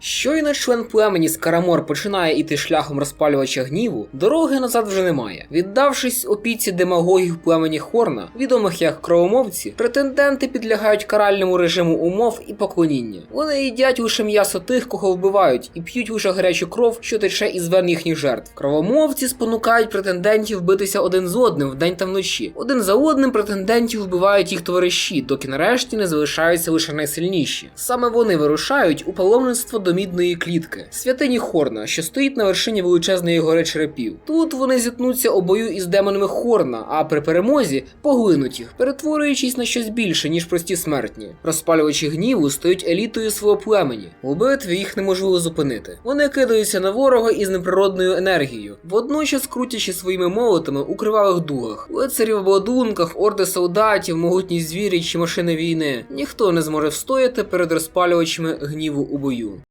Щойно член племені Скарамор починає іти шляхом розпалювача гніву, дороги назад вже немає. Віддавшись опіці демагогів племені Хорна, відомих як кровомовці, претенденти підлягають каральному режиму умов і поклоніння. Вони їдять лише м'ясо тих, кого вбивають, і п'ють лише гарячу кров, що тече із вен їхніх жертв. Кровомовці спонукають претендентів битися один з одним вдень та вночі. Один за одним претендентів вбивають їх товариші, доки нарешті не залишаються лише найсильніші. Саме вони вирушають у паломництво до клітки, святині Хорна, що стоїть на вершині величезної гори черепів. Тут вони зіткнуться у бою із демонами Хорна, а при перемозі поглинуть їх, перетворюючись на щось більше, ніж прості смертні. Розпалювачі гніву стають елітою свого племені. У битві їх неможливо зупинити. Вони кидаються на ворога із неприродною енергією, водночас крутячи своїми молотами у кривавих дугах, лицарів в обладунках, орди солдатів, могутні звірі чи машини війни. Ніхто не зможе встояти перед розпалювачами гніву у бою.